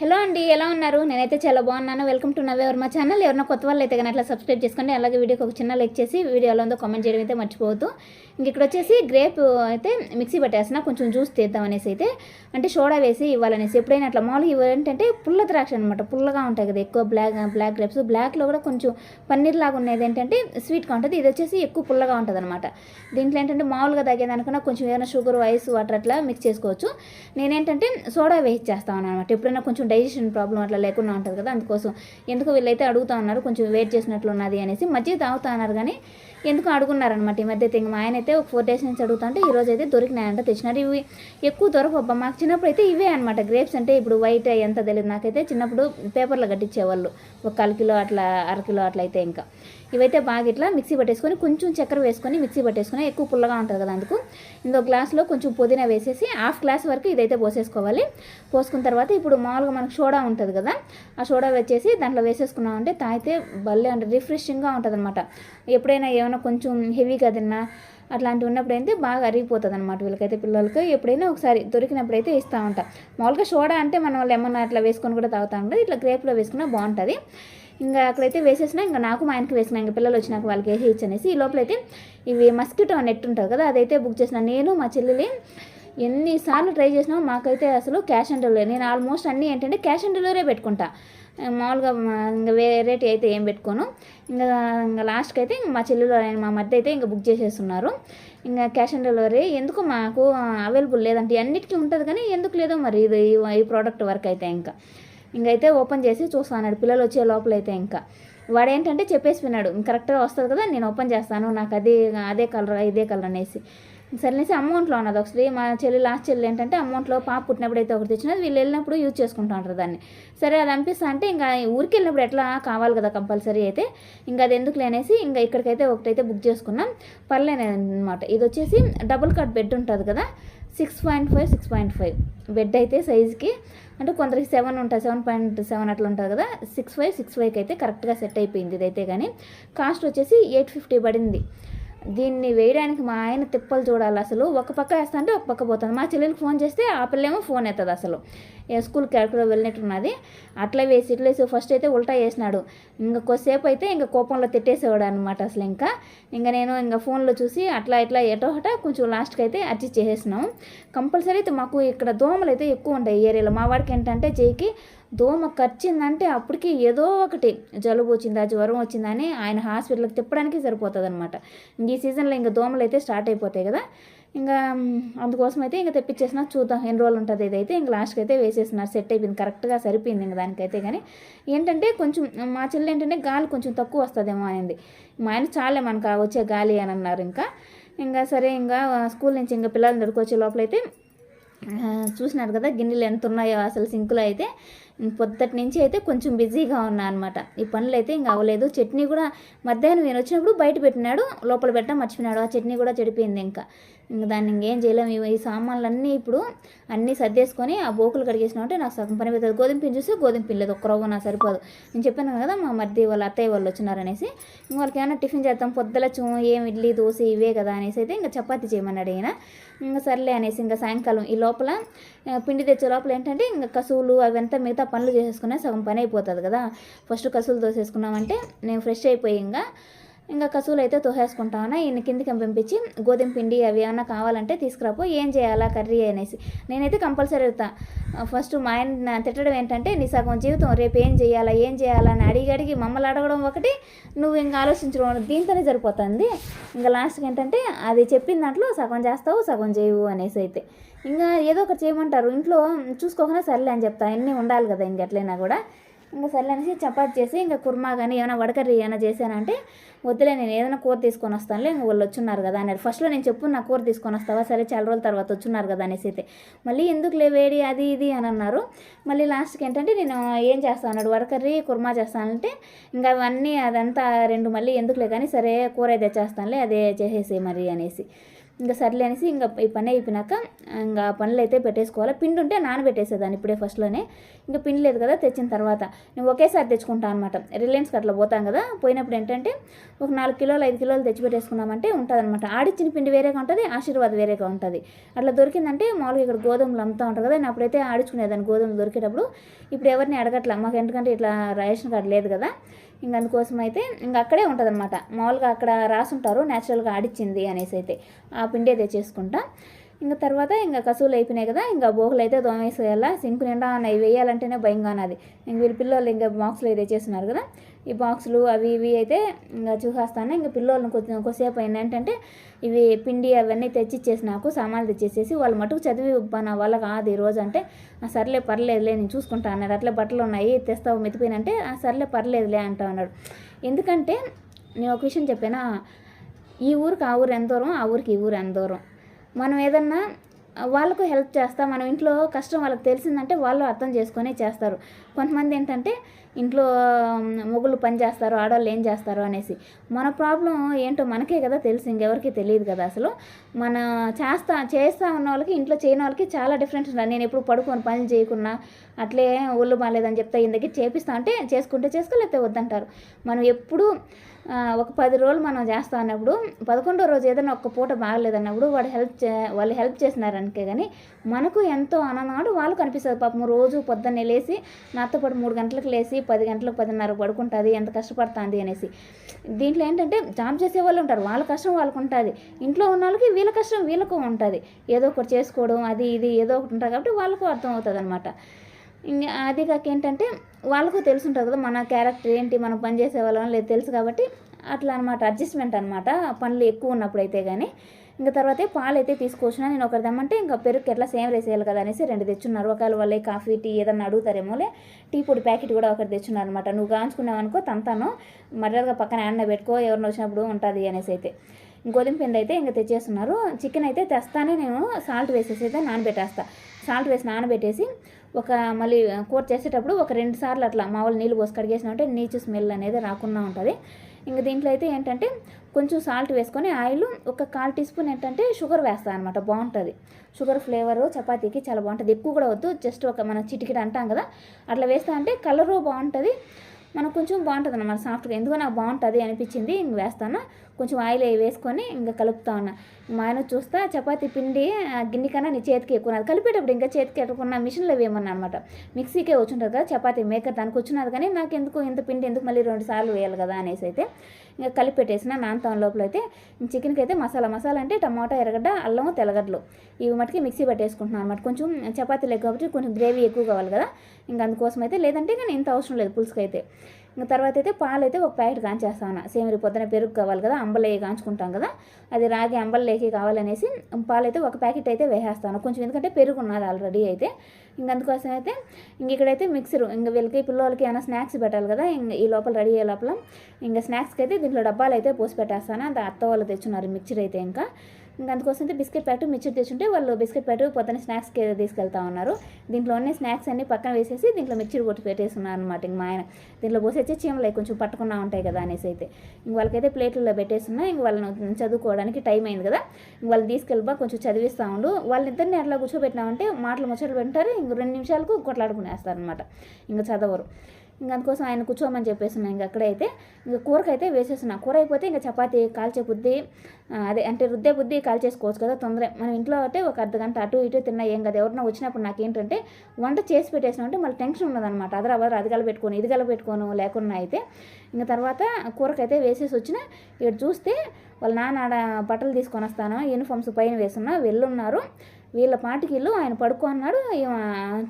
Hello అండి ఎలా ఉన్నారు? నేనైతే చాలా బాగున్నాను. వెల్కమ్ టు నవ్వే మా ఛానల్ ఎవరైనా కొత్త వాళ్ళు అయితే కానీ అట్లా సబ్స్క్రైబ్ చేసుకోండి. అలాగే వీడియోకి ఒక చిన్న లైక్ చేసి వీడియో ఎలా ఉందో కామెంట్ చేయడం అయితే మర్చిపోవద్దు. ఇంక ఇక్కడ వచ్చేసి గ్రేప్ అయితే మిక్సీ పట్టేసిన కొంచెం జ్యూస్ తీద్దాం అనేసి అయితే. అంటే సోడా వేసి ఇవ్వాలనేసి. ఎప్పుడైనా అట్లా మామూలుగా ఇవి ఏంటంటే పుల్ల ద్రాక్ష అనమాట పుల్లగా ఉంటాయి కదా ఎక్కువ బ్లాక్ బ్లాక్ గ్రేప్స్ బ్లాక్లో కూడా కొంచెం పన్నీర్ లాగా ఉన్నది ఏంటంటే స్వీట్గా ఉంటుంది. ఇది వచ్చేసి ఎక్కువ పుల్లగా ఉంటుంది అనమాట దీంట్లో ఏంటంటే మామూలుగా తగ్గేదనుకున్నా కొంచెం ఏదైనా షుగర్ వైస్ వాటర్ అట్లా మిక్స్ చేసుకోవచ్చు. నేనేంటంటే సోడా వేసి చేస్తాను అనమాట ఎప్పుడైనా కొంచెం డైజెషన్ ప్రాబ్లం అట్లా లేకుండా ఉంటుంది కదా అందుకోసం ఎందుకు వీళ్ళైతే అడుగుతా ఉన్నారు కొంచెం వెయిట్ చేసినట్లు ఉన్నది అనేసి మధ్య తాగుతా ఉన్నారు కానీ ఎందుకు అడుగున్నారనమాట ఈ మధ్య అయితే మా ఆయన అయితే ఒక ఫోర్ డేస్ నుంచి అడుగుతా అంటే ఈ అయితే దొరికినాయంట తెచ్చినారు. ఇవి ఎక్కువ దొరకబ్బా మాకు చిన్నప్పుడు అయితే ఇవే అనమాట గ్రేప్స్ అంటే ఇప్పుడు వైట్ ఎంత తెలియదు నాకైతే. చిన్నప్పుడు పేపర్లో కట్టించేవాళ్ళు. ఒక కాల్ కిలో అట్లా అరకిలో అట్లా అయితే ఇంకా. ఇవైతే బాగా ఇట్లా మిక్సీ పట్టేసుకొని కొంచెం చక్కెర వేసుకొని మిక్సీ పట్టేసుకొని ఎక్కువ పుల్లగా ఉంటుంది కదా అందుకు ఇంకో గ్లాస్లో కొంచెం పుదీనా వేసేసి హాఫ్ గ్లాస్ వరకు ఇదైతే పోసేసుకోవాలి. పోసుకున్న తర్వాత ఇప్పుడు మామూలుగా మనకు సోడా ఉంటుంది కదా ఆ సోడా వచ్చేసి దాంట్లో వేసేసుకున్నామంటే తాగితే భలే అంటే రిఫ్రెషింగ్గా ఉంటుంది అనమాట ఎప్పుడైనా ఏమైనా కొంచెం హెవీగా తిన్నా అట్లాంటివి ఉన్నప్పుడైతే బాగా అరిగిపోతుంది అనమాట వీళ్ళకైతే పిల్లలకి. ఎప్పుడైనా ఒకసారి దొరికినప్పుడైతే ఇస్తూ ఉంటాం మామూలుగా సోడా అంటే మనం లెమన్ అట్లా వేసుకొని కూడా తాగుతాం కదా ఇట్లా గ్రేప్లో వేసుకున్నా బాగుంటుంది. ఇంకా అక్కడైతే వేసేసిన ఇంకా నాకు మా ఆయనకి వేసిన ఇంకా పిల్లలు వచ్చినాక వాళ్ళకి వేసి ఇచ్చనేసి ఈ లోపలైతే ఇవి మస్కిటో నెట్ ఉంటుంది కదా అదైతే బుక్ చేసిన. నేను మా చెల్లెలి ఎన్నిసార్లు ట్రై చేసినా మాకైతే అసలు క్యాష్ ఆన్ డెలివరీ నేను ఆల్మోస్ట్ అన్నీ ఏంటంటే క్యాష్ ఆన్ డెలివరీ పెట్టుకుంటా. మామూలుగా ఇంకా వేరేటి అయితే ఏం పెట్టుకోను. ఇంకా ఇంకా లాస్ట్కి అయితే ఇంకా మా చెల్లెలు మా మధ్య అయితే ఇంకా బుక్ చేసేస్తున్నారు. ఇంకా క్యాష్ ఆన్ డెలివరీ ఎందుకు మాకు అవైలబుల్ లేదంటే అన్నిటికీ ఉంటుంది కానీ ఎందుకు లేదో మరి ఇది ఈ ప్రోడక్ట్ వర్క్ అయితే ఇంకా. ఇంకైతే ఓపెన్ చేసి చూస్తాను పిల్లలు వచ్చే లోపల అయితే ఇంకా. వాడు ఏంటంటే చెప్పేసి విన్నాడు. కరెక్ట్గా వస్తుంది కదా నేను ఓపెన్ చేస్తాను. నాకు అది అదే కలర్ ఇదే కలర్ అనేసి. సరేనేసి అమౌంట్లో ఉన్నది ఒకసారి. మా చెల్లి లాస్ట్ చెల్లి ఏంటంటే అమౌంట్లో పాప పుట్టినప్పుడు అయితే ఒకటి తెచ్చినది. వీళ్ళు వెళ్ళినప్పుడు యూజ్ చేసుకుంటూ ఉంటారు దాన్ని. సరే అది అనిపిస్తా అంటే ఇంకా ఊరికి వెళ్ళినప్పుడు ఎట్లా కావాలి కదా కంపల్సరీ అయితే. ఇంకా అది ఎందుకు లేనేసి ఇంకా ఇక్కడికైతే ఒకటైతే బుక్ చేసుకున్నాం. పర్లేదు అనమాట ఇది వచ్చేసి డబుల్ కట్ బెడ్ ఉంటుంది కదా. Six point five six point five. Bed అయితే సైజ్కి అంటే కొందరికి సెవెన్ ఉంటుంది సెవెన్ పాయింట్ సెవెన్ అట్లా ఉంటుంది కదా సిక్స్ ఫైవ్ సిక్స్ ఫైవ్కి అయితే కరెక్ట్గా సెట్ అయిపోయింది ఇదైతే కానీ కాస్ట్ వచ్చేసి ఎయిట్ ఫిఫ్టీ పడింది. దీన్ని వేయడానికి మా ఆయన తిప్పలు చూడాలి అసలు. ఒక పక్క వేస్తా అంటే ఒక పక్క పోతుంది. మా చెల్లెలికి ఫోన్ చేస్తే ఆ పిల్లేమో ఫోన్ ఎత్తది అసలు. స్కూల్ స్కూల్కి వెళ్ళినట్టున్నది అట్లా వేసి ఇట్లా వేసి ఫస్ట్ అయితే ఉల్టా వేసినాడు ఇంకా కొద్దిసేపు అయితే ఇంకా కోపంలో తిట్టేసేవాడు అనమాట అసలు ఇంకా. ఇంకా నేను ఇంకా ఫోన్లో చూసి అట్లా ఇట్లా ఎటో ఒకట కొంచెం లాస్ట్కి అయితే అడ్జస్ట్ చేసేసినాం. కంపల్సరీ అయితే మాకు ఇక్కడ దోమలు అయితే ఎక్కువ ఉంటాయి ఈ ఏరియాలో. మా వాడికి ఏంటంటే చేయికి దోమ కరిచిందంటే అప్పటికి ఏదో ఒకటి జలుబు వచ్చిందా జ్వరం వచ్చిందా అని ఆయన హాస్పిటల్కి తిప్పడానికి సరిపోతుంది అనమాట ఈ సీజన్లో ఇంకా దోమలు అయితే స్టార్ట్ అయిపోతాయి కదా. ఇంకా అందుకోసం అయితే ఇంకా తెప్పించేసిన చూద్దాం ఎన్ని రోజులు ఉంటుంది ఇదైతే. ఇంకా లాస్ట్కి అయితే వేసేసినారు సెట్ అయిపోయింది కరెక్ట్గా సరిపోయింది ఇంకా దానికైతే కానీ ఏంటంటే కొంచెం మా చెల్లి ఏంటంటే గాలి కొంచెం తక్కువ వస్తుందేమో అనింది. మా ఆయన చాలే మనకు వచ్చే గాలి అని అన్నారు ఇంకా. ఇంకా సరే ఇంకా స్కూల్ నుంచి ఇంకా పిల్లల్ని దొరికొచ్చే లోపలైతే చూసినారు కదా గిన్నెలు ఎంత ఉన్నాయో అసలు సింకులో అయితే. పొద్దుటి నుంచి అయితే కొంచెం బిజీగా ఉన్నా అనమాట ఈ పనులు అయితే ఇంకా అవ్వలేదు. చట్నీ కూడా మధ్యాహ్నం నేను వచ్చినప్పుడు బయట పెట్టినాడు లోపల పెట్ట మర్చిపోయినాడు. ఆ చట్నీ కూడా చెడిపోయింది ఇంకా. ఇంకా దాన్ని ఇంకేం చేయలేము ఈ ఈ సామాన్లన్నీ ఇప్పుడు అన్నీ సర్దేసుకొని ఆ బోకులు కడిగేసినామంటే నాకు సగం పని పెద్దది గోధుమ పిండి చూస్తే గోధుమ పిండి లేదు. ఒక్క రవ్వ నాకు సరిపోదు. నేను చెప్పాను కదా మా మధ్య వాళ్ళ అత్తయ్య వాళ్ళు వచ్చినారనేసి ఇంక వాళ్ళకి ఏమైనా టిఫిన్ చేద్దాం పొద్దుల చూ ఏం ఇడ్లీ దోశ ఇవే కదా అనేసి అయితే ఇంకా చపాతీ చేయమన్నాడు ఈయన ఇంకా సర్లే అనేసి ఇంకా సాయంకాలం ఈ లోపల పిండి తెచ్చే లోపల ఏంటంటే ఇంకా కసువులు అవంతా మిగతా పనులు చేసేసుకున్నా సగం పని అయిపోతుంది కదా. ఫస్ట్ కసువులు దోసేసుకున్నామంటే నేను ఫ్రెష్ అయిపోయి ఇంకా ఇంకా కసువులు అయితే తోసేసుకుంటాను ఈయన కిందికి పంపించి గోధుమ పిండి అవి ఏమైనా కావాలంటే తీసుకురాపో ఏం చేయాలా కర్రీ అనేసి. నేనైతే కంపల్సరీ అవుతా ఫస్ట్ మా ఆయన తిట్టడం ఏంటంటే నీ సగం జీవితం రేపు ఏం చేయాలా ఏం చేయాలా అని అడిగి అడిగి మమ్మల్ని అడగడం ఒకటి నువ్వు ఇంకా ఆలోచించడం దీంతోనే సరిపోతుంది. ఇంకా లాస్ట్కి ఏంటంటే అది చెప్పిన దాంట్లో సగం చేస్తావు సగం చేయవు అనేసి అయితే. ఇంకా ఏదో ఒకటి చేయమంటారు. ఇంట్లో చూసుకోకుండా సర్లే అని చెప్తా. అన్నీ ఉండాలి కదా ఇంకెట్లయినా కూడా. ఇంకా సర్లే అనేసి చపాతి చేసి ఇంకా కుర్మా కానీ ఏమైనా వడకర్రీ ఏమైనా చేశానంటే వద్దులే నేను ఏదైనా కూర తీసుకొని వస్తానులే ఇంక వాళ్ళు వచ్చున్నారు కదా అన్నారు. ఫస్ట్లో నేను చెప్పు నా కూర తీసుకొని వస్తావా? సరే చాలా రోజుల తర్వాత వచ్చున్నారు కదా అనేసి అయితే. మళ్ళీ ఎందుకు లే వేడి? అది ఇది అని అన్నారు. మళ్ళీ లాస్ట్కి ఏంటంటే నేను ఏం చేస్తాను అన్నాడు వడకర్రీ కుర్మా చేస్తానంటే ఇంకా అవన్నీ అదంతా రెండు మళ్ళీ ఎందుకులే కానీ సరే కూర అయితే చేస్తానులే అదే చేసేసే మరి అనేసి. ఇంకా సర్లే అనేసి ఇంకా ఈ పని అయిపోయినాక ఇంకా పనులు అయితే పెట్టేసుకోవాలి. పిండి ఉంటే నానబెట్టేసేదాన్ని ఇప్పుడే ఫస్ట్లోనే ఇంకా పిండి లేదు కదా తెచ్చిన తర్వాత. నేను ఒకేసారి తెచ్చుకుంటాను అనమాట రిలయన్స్కి అట్లా పోతాం కదా పోయినప్పుడు ఏంటంటే ఒక నాలుగు కిలోలు ఐదు కిలోలు తెచ్చి పెట్టేసుకున్నామంటే ఉంటుంది అనమాట ఆడిచ్చిన పిండి వేరేగా ఉంటుంది ఆశీర్వాద్ వేరేగా ఉంటుంది. అట్లా దొరికిందంటే మామూలుగా ఇక్కడ గోధుమలు అమ్ముతూ ఉంటారు కదా నేను అప్పుడైతే ఆడించుకునేదాన్ని గోధుమలు దొరికేటప్పుడు. ఇప్పుడు ఎవరిని అడగట్లా మాకు ఎందుకంటే ఇట్లా రేషన్ కార్డు లేదు కదా. ఇంక అందుకోసం అయితే ఇంక అక్కడే ఉంటుంది అనమాట మామూలుగా అక్కడ రాసుంటారు న్యాచురల్గా ఆడిచ్చింది అనేసి అయితే ఆ పిండి అయితే చేసుకుంటా ఇంకా తర్వాత ఇంకా కసువులు అయిపోయినాయి కదా ఇంకా బోగులు అయితే దోమేసేయాలా సింకు నిండా అవి వేయాలంటేనే భయంగా ఉన్నది. ఇంక వీళ్ళ పిల్లలు ఇంకా బాక్సులు అయితే చేస్తున్నారు కదా ఈ బాక్సులు అవి ఇవి అయితే ఇంకా చూసేస్తాను. ఇంకా పిల్లలను కొంచెం కొద్దిసేపు అయినా ఏంటంటే ఇవి పిండి అవన్నీ తెచ్చిచ్చేసి నాకు సామాన్లు తెచ్చేసేసి వాళ్ళు మటుకు చదివి నా వాళ్ళకి కాదు ఈరోజు రోజు అంటే "ఆ, సర్లే పర్లేదులే నేను చూసుకుంటా అన్నారు. అట్లే బట్టలు ఉన్నాయి తెస్తావు మెతిపోయినంటే "ఆ, సర్లే పర్లేదులే అంటా అన్నాడు. ఎందుకంటే నేను ఒక విషయం చెప్పానా ఈ ఊరికి ఆ ఊరు ఎంత దూరం ఆ ఊరికి ఈ ఊరు ఎంత దూరం. మనం ఏదన్నా వాళ్ళకు హెల్ప్ చేస్తా మనం ఇంట్లో కష్టం వాళ్ళకి తెలిసిందంటే వాళ్ళు అర్థం చేసుకొని చేస్తారు. కొంతమంది ఏంటంటే ఇంట్లో మొగుళ్ళు పని చేస్తారు ఆడవాళ్ళు ఏం చేస్తారు అనేసి. మన ప్రాబ్లం ఏంటో మనకే కదా తెలుసు ఇంకెవరికి తెలియదు కదా అసలు. మన చేస్తా చేస్తా ఉన్న వాళ్ళకి ఇంట్లో చేయని వాళ్ళకి చాలా డిఫరెన్స్ ఉంటుంది నేను ఎప్పుడు పడుకొని పని చేయకున్నా అట్లే ఒళ్ళు బాగాలేదని చెప్తా ఇందకి చేపిస్తా అంటే చేసుకుంటే చేసుకో లేకపోతే వద్దంటారు. మనం ఎప్పుడు ఒక పది రోజులు మనం చేస్తా అన్నప్పుడు పదకొండో రోజు ఏదైనా ఒక్క పూట బాగలేదన్నప్పుడు వాడు హెల్ప్ చే వాళ్ళు హెల్ప్ చేసినారనుకే కానీ మనకు ఎంతో ఆనందం వాళ్ళు అనిపిస్తుంది. పాపం రోజు పొద్దున్నే లేచి నాతో పాటు మూడు గంటలకు లేచి పది గంటలకు పదిన్నర పడుకుంటుంది ఎంత కష్టపడుతుంది అనేసి. దీంట్లో ఏంటంటే జాబ్ చేసే వాళ్ళు ఉంటారు వాళ్ళ కష్టం వాళ్ళకు ఉంటుంది. ఇంట్లో ఉన్న వాళ్ళకి వీళ్ళ కష్టం వీళ్ళకు ఉంటుంది. ఏదో ఒకటి చేసుకోవడం అది ఇది ఏదో ఒకటి ఉంటుంది కాబట్టి వాళ్ళకు అర్థం అవుతుంది అనమాట ఇంకా అది కాక ఏంటంటే వాళ్ళకు తెలుసుంటుంది కదా మన క్యారెక్టర్ ఏంటి మనం పని చేసే వాళ్ళం లేదు తెలుసు కాబట్టి అట్లా అనమాట అడ్జస్ట్మెంట్ అనమాట పనులు ఎక్కువ ఉన్నప్పుడు అయితే కానీ ఇంకా తర్వాత పాలు అయితే తీసుకొచ్చిన నేను ఒకటి తెమ్మంటే ఇంకా పెరుగు ఎట్లా సేమ్ వేసేయాలి కదా అనేసి రెండు తెచ్చున్నారు. ఒకవేళ వాళ్ళే కాఫీ టీ ఏదన్నా అడుగుతారేమోలే టీ పొడి ప్యాకెట్ కూడా ఒకటి తెచ్చున్నారు అనమాట నువ్వు కాంచుకున్నావు అనుకో తంతాను మర్యాదగా పక్కన యాన్న పెట్టుకో ఎవరిని వచ్చినప్పుడు ఉంటుంది అనేసి అయితే. గోధుమ పిండి అయితే ఇంకా తెచ్చేస్తున్నారు. చికెన్ అయితే తెస్తానే నేను సాల్ట్ వేసేసి అయితే నానబెట్టేస్తా. సాల్ట్ వేసి నానబెట్టేసి ఒక మళ్ళీ కూర చేసేటప్పుడు ఒక రెండు సార్లు అట్లా మామూలు నీళ్ళు పోసి కడిగేసినామంటే నీచు స్మెల్ అనేది రాకుండా ఉంటుంది. ఇంకా దీంట్లో అయితే ఏంటంటే కొంచెం సాల్ట్ వేసుకొని ఆయిల్ ఒక కాల్ టీ స్పూన్ ఏంటంటే షుగర్ వేస్తాను అనమాట బాగుంటుంది. షుగర్ ఫ్లేవర్ చపాతీకి చాలా బాగుంటుంది. ఎక్కువ కూడా వద్దు జస్ట్ ఒక మన చిటికిట అంటాం కదా అట్లా వేస్తా అంటే కలరు బాగుంటుంది. మనకు కొంచెం బాగుంటుంది అన్నమాట సాఫ్ట్గా. ఎందుకో నాకు బాగుంటుంది అనిపించింది ఇంక వేస్తాను. కొంచెం ఆయిల్ అవి వేసుకొని ఇంకా కలుపుతా ఉన్నా. మా ఆయన చూస్తా చపాతీ పిండి గిన్నె కన్నా నీ చేతికి ఎక్కువ కలిపేటప్పుడు ఇంకా చేతికి ఎట్టుకున్న మిషన్లో వేయమన్నా అనమాట మిక్సీకే వచ్చుంటారు కదా చపాతీ మేకర్ దానికి వచ్చినది కానీ నాకు ఎందుకు ఇంత పిండి ఎందుకు మళ్ళీ రెండు సార్లు వేయాలి కదా అనేసి అయితే ఇంకా కలిపెట్టేసిన నానతాం లోపల అయితే. చికెన్కి అయితే మసాలా మసాలా అంటే టమాటా ఎర్రగడ్డ అల్లం తెల్లగడ్డలు. ఇవి మటుకి మిక్సీ పట్టేసుకుంటున్నాను అనమాట కొంచెం చపాతీ కాబట్టి కొంచెం గ్రేవీ ఎక్కువ కావాలి కదా. ఇంకా అందుకోసం అయితే లేదంటే కానీ ఇంత అవసరం లేదు పులుసుకైతే. ఇంకా తర్వాత అయితే పాలు అయితే ఒక ప్యాకెట్ కాంచేస్తాను సేమరి పొద్దున పెరుగు కావాలి కదా అంబలే కాంచుకుంటాం కదా అది రాగి అంబల్లేకి కావాలనేసి పాలు అయితే ఒక ప్యాకెట్ అయితే వేసేస్తాను కొంచెం ఎందుకంటే పెరుగు ఉన్నది ఆల్రెడీ అయితే. ఇంక అందుకోసం అయితే ఇంక ఇక్కడైతే మిక్సర్ ఇంక వీళ్ళకి పిల్లలకి ఏమైనా స్నాక్స్ పెట్టాలి కదా ఇంక ఈ లోపల రెడీ అయ్యే లోపల ఇంకా స్నాక్స్కి అయితే దీంట్లో డబ్బాలు అయితే పోసి పెట్టేస్తాను. అంత అత్త వాళ్ళు తెచ్చున్నారు మిక్చర్ అయితే ఇంకా. ఇంకా అందుకోసం అయితే బిస్కెట్ ప్యాకెట్ మిక్చర్ తెచ్చుంటే వాళ్ళు బిస్కెట్ ప్యాకెట్ పొద్దున్న స్నాక్స్ తీసుకెళ్తా ఉన్నారు. దీంట్లో ఉన్న స్నాక్స్ అన్ని పక్కన వేసేసి దీంట్లో మిక్చర్ కొట్టి పెట్టేస్తున్నారు అనమాట ఇంక మా ఆయన. దీంట్లో పోసి వచ్చే చీమలు కొంచెం పట్టుకున్నా ఉంటాయి కదా అనేసి అయితే. ఇంక వాళ్ళకైతే ప్లేట్లలో పెట్టేస్తున్నా ఇంక వాళ్ళని చదువుకోవడానికి టైం అయింది కదా. ఇంక వాళ్ళని తీసుకెళ్ళబా కొంచెం చదివిస్తూ ఉండు. వాళ్ళిద్దరిని అట్లా కూర్చోబెట్టినామంటే మాటలు ముచ్చట్లు పెట్టారు ఇంక రెండు నిమిషాలకు కొట్లాడుకునేస్తారు అనమాట ఇంకా చదవరు. ఇంకా అందుకోసం ఆయన కూర్చోమని చెప్పేస్తున్నాను ఇంకా అక్కడైతే ఇంకా కూరకైతే వేసేస్తున్నా. కూర అయిపోతే ఇంకా చపాతీ కాల్చే బుద్ధి అదే అంటే రుద్దే బుద్ధి కాల్ చేసుకోవచ్చు కదా తొందర. మనం ఇంట్లో అంటే ఒక అర్ధ గంట అటు ఇటు తిన్నా ఏం కదా. ఎవరన్నా వచ్చినప్పుడు నాకు ఏంటంటే వంట చేసి పెట్టేసినా మళ్ళీ టెన్షన్ ఉన్నదనమాట అదర అవరు అది పెట్టుకొని ఇది పెట్టుకోను లేకుండా అయితే. ఇంకా తర్వాత కూరకైతే వేసేసి వచ్చిన ఇక్కడ చూస్తే వాళ్ళ నాన్న బట్టలు తీసుకొని వస్తాను యూనిఫామ్స్ పైన వేస్తున్నా వెళ్ళున్నారు. వీళ్ళ పాటికి ఇల్లు ఆయన పడుకో అన్నాడు.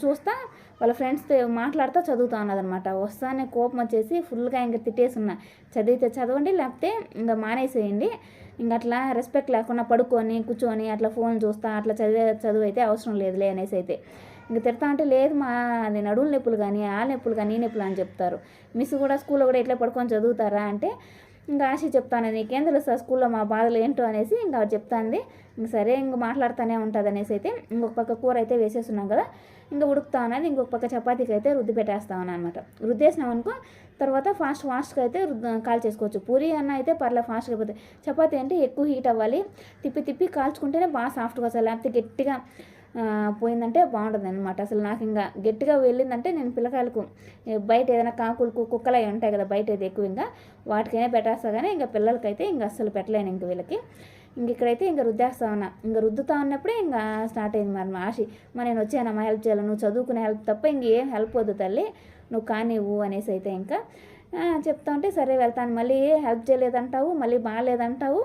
చూస్తా వాళ్ళ ఫ్రెండ్స్తో మాట్లాడుతూ చదువుతా ఉన్నదనమాట వస్తానే కోపం వచ్చేసి ఫుల్గా ఇంకా తిట్టేసున్నా. చదివితే చదవండి లేకపోతే ఇంకా మానేసేయండి. ఇంక అట్లా రెస్పెక్ట్ లేకుండా పడుకొని కూర్చొని అట్లా ఫోన్ చూస్తా అట్లా చదివే చదువు అయితే అవసరం లేదులే అనేసి అయితే. ఇంక తిడతా అంటే లేదు మా అది నడువుల నొప్పులు కానీ ఆ నొప్పులు కానీ ఈ నొప్పులు అని చెప్తారు. మిస్ కూడా స్కూల్లో కూడా ఇట్లా పడుకొని చదువుతారా అంటే ఇంకా ఆశ చెప్తాను నీకేం తెలుస్తా స్కూల్లో మా బాధలు ఏంటో అనేసి ఇంకా చెప్తాంది. ఇంక సరే ఇంక మాట్లాడుతూనే ఉంటుంది అనేసి అయితే ఇంకొక పక్క కూర అయితే వేసేస్తున్నాం కదా ఇంకా ఉడుకుతా ఉన్నది. ఇంకొక పక్క చపాతీకి అయితే రుద్ది పెట్టేస్తా ఉన్నాను అనమాట రుద్దేసినాం అనుకో తర్వాత ఫాస్ట్ ఫాస్ట్గా అయితే రుద్ద కాల్ చేసుకోవచ్చు. పూరి అన్న అయితే పర్లే ఫాస్ట్గా అయిపోతుంది చపాతీ అంటే ఎక్కువ హీట్ అవ్వాలి. తిప్పి తిప్పి కాల్చుకుంటేనే బాగా సాఫ్ట్గా వస్తాయి లేకపోతే గట్టిగా పోయిందంటే బాగుంటుంది అనమాట అసలు నాకు ఇంకా గట్టిగా వెళ్ళిందంటే నేను పిల్లకాయలకు బయట ఏదైనా కాకులకు కుక్కలు అవి ఉంటాయి కదా బయట అయితే ఎక్కువ ఇంకా వాటికైనా పెట్టేస్తా కానీ ఇంకా పిల్లలకైతే ఇంకా అస్సలు పెట్టలేను ఇంక వీళ్ళకి. ఇంక ఇక్కడైతే ఇంకా రుద్దేస్తా ఉన్నా. ఇంకా రుద్దుతా ఉన్నప్పుడే ఇంకా స్టార్ట్ అయింది మరి మా ఆశి. మరి నేను వచ్చానమ్మా హెల్ప్ చేయాలి? నువ్వు చదువుకునే హెల్ప్ తప్ప ఇంకేం హెల్ప్ వద్దు తల్లి. నువ్వు కానివ్వు అనేసి అయితే ఇంకా చెప్తా ఉంటే సరే వెళ్తాను. మళ్ళీ హెల్ప్ చేయలేదంటావు మళ్ళీ బాగాలేదంటావు.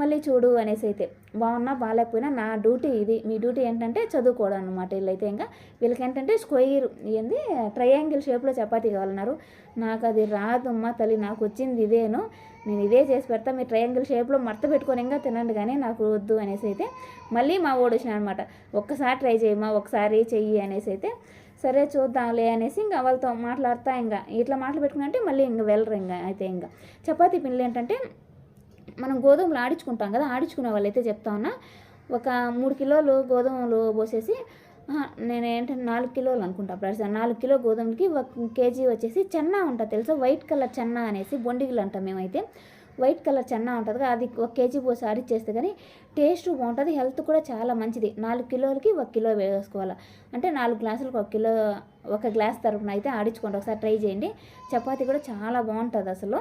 మళ్ళీ చూడు అనేసి అయితే బాగున్నా బాగాలేకపోయినా నా డ్యూటీ ఇది. మీ డ్యూటీ ఏంటంటే చదువుకోవడం అనమాట వీళ్ళైతే ఇంకా. వీళ్ళకి ఏంటంటే స్క్వేర్ ఏంది ట్రయాంగిల్ షేప్లో చపాతీ కావాలన్నారు. నాకు అది రాదమ్మా తల్లి నాకు వచ్చింది ఇదేను. నేను ఇదే చేసి పెడతా మీరు ట్రయాంగిల్ షేప్లో మడత పెట్టుకొని ఇంకా తినండి కానీ నాకు వద్దు అనేసి అయితే మళ్ళీ మా ఓడి వచ్చిన అనమాట ఒక్కసారి ట్రై చేయమా ఒకసారి చెయ్యి అనేసి అయితే సరే చూద్దాంలే అనేసి ఇంకా వాళ్ళతో మాట్లాడతా ఇంకా. ఇట్లా మాటలు పెట్టుకుని మళ్ళీ ఇంకా వెళ్ళరు ఇంకా అయితే ఇంకా. చపాతీ పిండిలు ఏంటంటే మనం గోధుమలు ఆడించుకుంటాం కదా ఆడించుకునే వాళ్ళైతే చెప్తా ఉన్నా ఒక మూడు కిలోలు గోధుమలు పోసేసి నేను ఏంటంటే నాలుగు కిలోలు అనుకుంటా ప్రసాద్ నాలుగు కిలో గోధుమలకి ఒక కేజీ వచ్చేసి చెన్న ఉంటుంది తెలుసా? వైట్ కలర్ చెన్న అనేసి బొండిగులు అంటాం మేమైతే. వైట్ కలర్ చెన్న ఉంటుంది కదా అది ఒక కేజీ పోసి ఆడిచ్చేస్తే కానీ టేస్ట్ బాగుంటుంది హెల్త్ కూడా చాలా మంచిది. నాలుగు కిలోలకి ఒక కిలో వేసుకోవాలి. అంటే నాలుగు గ్లాసులకు ఒక కిలో ఒక గ్లాస్ తరపున అయితే ఆడించుకోండి ఒకసారి ట్రై చేయండి. చపాతీ కూడా చాలా బాగుంటుంది అసలు.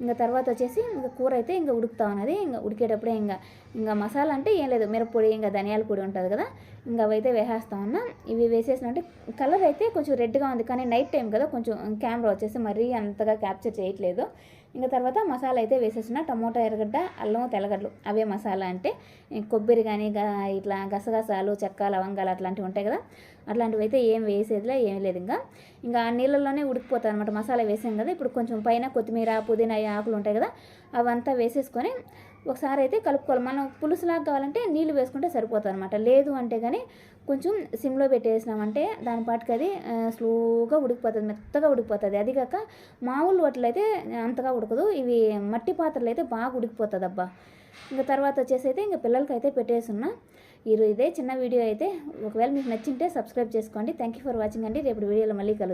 ఇంకా తర్వాత వచ్చేసి ఇంకా కూర అయితే ఇంకా ఉడుకుతా ఉన్నది. ఇంకా ఉడికేటప్పుడే ఇంకా ఇంకా మసాలా అంటే ఏం లేదు. మిరప్పొడి ఇంకా ధనియాల పొడి ఉంటుంది కదా. ఇంకా అవైతే వేసేస్తా ఉన్నా. ఇవి వేసేసినట్టు కలర్ అయితే కొంచెం రెడ్గా ఉంది. కానీ నైట్ టైం కదా కొంచెం కెమెరా వచ్చేసి మరీ అంతగా క్యాప్చర్ చేయట్లేదు. ఇంకా తర్వాత మసాలా అయితే వేసేసిన. టమోటా ఎర్రగడ్డ అల్లం తెల్లగడ్డలు. అవే మసాలా అంటే కొబ్బరి కానీ ఇట్లా గసగసాలు చెక్క లవంగాలు అట్లాంటివి ఉంటాయి కదా. అట్లాంటివి అయితే ఏం వేసేదిలే ఏం లేదు ఇంకా. ఇంకా ఆ నీళ్ళల్లోనే ఉడికిపోతుంది అనమాట మసాలా వేసాం కదా. ఇప్పుడు కొంచెం పైన కొత్తిమీర పుదీనా ఈ ఆకులు ఉంటాయి కదా. అవంతా వేసేసుకొని ఒకసారి అయితే కలుపుకోవాలి. మనం పులుసులాగా కావాలంటే నీళ్ళు వేసుకుంటే సరిపోతుంది అనమాట లేదు అంటే కానీ కొంచెం సిమ్లో పెట్టేసినామంటే దాని పాటికి అది స్లోగా ఉడికిపోతుంది మెత్తగా ఉడికిపోతుంది. అది కాక మామూలు వాటిలో అయితే అంతగా ఉడకదు. ఇవి మట్టి పాత్రలు అయితే బాగా ఉడికిపోతుంది అబ్బా ఇంకా తర్వాత వచ్చేసి అయితే ఇంకా పిల్లలకి అయితే పెట్టేస్తున్నా ఈరోజు ఇదే చిన్న వీడియో అయితే. ఒకవేళ మీకు నచ్చింటే సబ్స్క్రైబ్ చేసుకోండి. థ్యాంక్ యూ ఫర్ వాచింగ్ అండి. రేపు వీడియోలో మళ్ళీ కలుద్దాం.